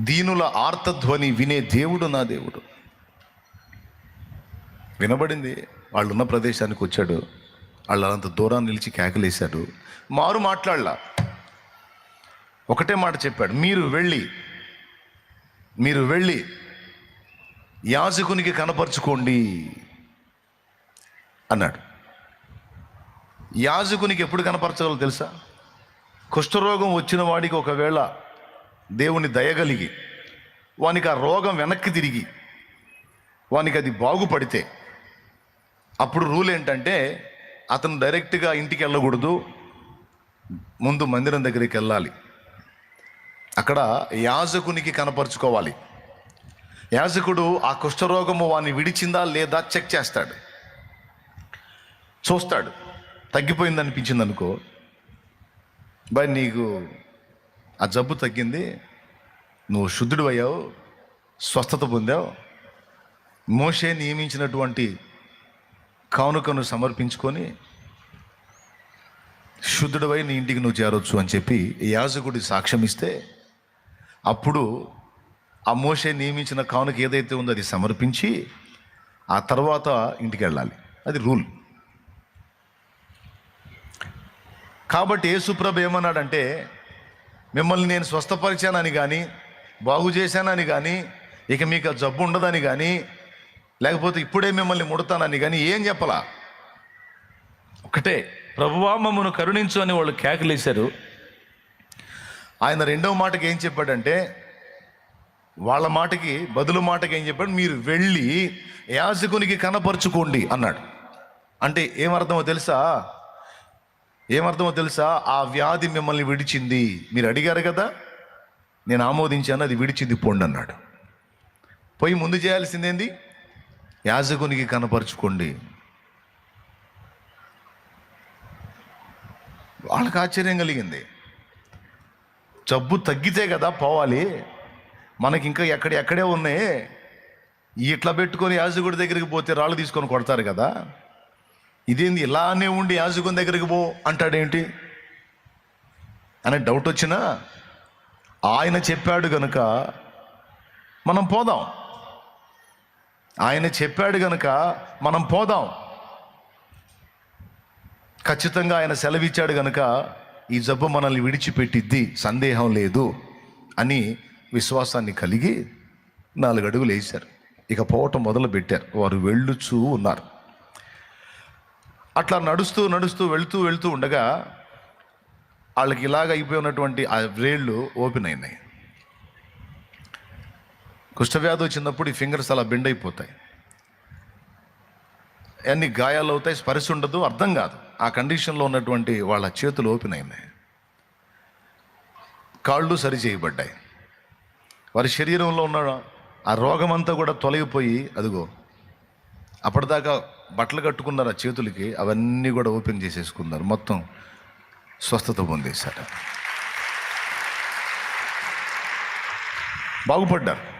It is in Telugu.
దీనుల ఆర్తధ్వని వినే దేవుడు నా దేవుడు. వినబడింది? వాళ్ళు ఉన్న ప్రదేశానికి వచ్చాడు. వాళ్ళు అంత దూరాన్ని నిలిచి కేకలేశాడు. మారు మాట్లాడలా. ఒకటే మాట చెప్పాడు. మీరు వెళ్ళి మీరు వెళ్ళి యాజకునికి కనపరుచుకోండి అన్నాడు. యాజకునికి ఎప్పుడు కనపరచగలరో తెలుసా? కుష్ఠరోగం వచ్చిన వాడికి ఒకవేళ దేవుని దయగలిగి వానికి ఆ రోగం వెనక్కి తిరిగి వానికి అది బాగుపడితే అప్పుడు రూల్ ఏంటంటే అతను డైరెక్ట్గా ఇంటికి వెళ్ళకూడదు ముందు మందిరం దగ్గరికి వెళ్ళాలి. అక్కడ యాజకునికి కనపరుచుకోవాలి. యాజకుడు ఆ కుష్ఠరోగము వాని విడిచిందా లేదా చెక్ చేస్తాడు. చూస్తాడు. తగ్గిపోయింది అనిపించింది అనుకో బై నీకు ఆ జబ్బు తగ్గింది నువ్వు శుద్ధుడు అయ్యావు స్వస్థత పొందావు. మోషే నియమించినటువంటి కానుకను సమర్పించుకొని శుద్ధుడవై నీ ఇంటికి నువ్వు చేరొచ్చు అని చెప్పి యాజకుడి సాక్ష్యం ఇస్తే అప్పుడు ఆ మోషే నియమించిన కానుక ఏదైతే ఉందో అది సమర్పించి ఆ తర్వాత ఇంటికి వెళ్ళాలి. అది రూల్. కాబట్టి యేసుప్రభు ఏమన్నాడంటే మిమ్మల్ని నేను స్వస్థపరిచానని కానీ బాగు చేశానని కానీ ఇక మీకు ఆ జబ్బు ఉండదని కానీ లేకపోతే ఇప్పుడే మిమ్మల్ని ముడతానని కానీ ఏం చెప్పలా? ఒకటే ప్రభువా మమ్మను కరుణించు అని వాళ్ళు కేకలేశారు. ఆయన రెండవ మాటకి ఏం చెప్పాడంటే వాళ్ళ మాటకి బదులు మాటకి ఏం చెప్పాడు? మీరు వెళ్ళి యాజకునికి కనపరుచుకోండి అన్నాడు. అంటే ఏమర్థమో తెలుసా? ఏమర్థమో తెలుసా? ఆ వ్యాధి మిమ్మల్ని విడిచింది. మీరు అడిగారు కదా? నేను ఆమోదించాను అది విడిచింది అన్నాడు. పోయి ముందు చేయాల్సిందేంది? యాజకునికి కనపరుచుకోండి. వాళ్ళకి ఆశ్చర్యం కలిగింది. జబ్బు తగ్గితే కదా పోవాలి. మనకి ఇంకా ఎక్కడ ఎక్కడే ఉన్నాయి. ఇట్లా పెట్టుకొని యాజకుడి దగ్గరికి పోతే రాళ్ళు తీసుకొని కొడతారు కదా. ఇదేంది ఇలానే ఉండి యాజకుని దగ్గరికి పో అంటాడేంటి? అనే డౌట్ వచ్చినా ఆయన చెప్పాడు గనుక మనం పోదాం. ఆయన చెప్పాడు గనుక మనం పోదాం. ఖచ్చితంగా ఆయన సెలవిచ్చాడు గనుక ఈ జబ్బు మనల్ని విడిచిపెట్టిద్ది సందేహం లేదు అని విశ్వాసాన్ని కలిగి నాలుగు అడుగులు వేశారు. ఇక పోవటం మొదలు పెట్టారు వారు వెళ్ళుచూ ఉన్నారు. అట్లా నడుస్తూ నడుస్తూ వెళ్తూ వెళుతూ ఉండగా వాళ్ళకి ఇలాగ అయిపోయినటువంటి ఆ వ్రేళ్ళు ఓపెన్ అయినాయి. కుష్ఠవ్యాధి వచ్చినప్పుడు ఈ ఫింగర్స్ అలా బెండ్ అయిపోతాయి. అన్ని గాయాలు అవుతాయి స్పర్శ ఉండదు అర్థం కాదు. ఆ కండిషన్లో ఉన్నటువంటి వాళ్ళ చేతులు ఓపెన్ అయినాయి. కాళ్ళు సరి చేయబడ్డాయి. వారి శరీరంలో ఉన్న ఆ రోగమంతా కూడా తొలగిపోయి అదిగో అప్పటిదాకా బట్టలు కట్టుకున్నారు ఆ చేతులకి అవన్నీ కూడా ఓపెన్ చేసేసుకున్నారు. మొత్తం స్వస్థత పొందేశారు. బాగుపడ్డారు.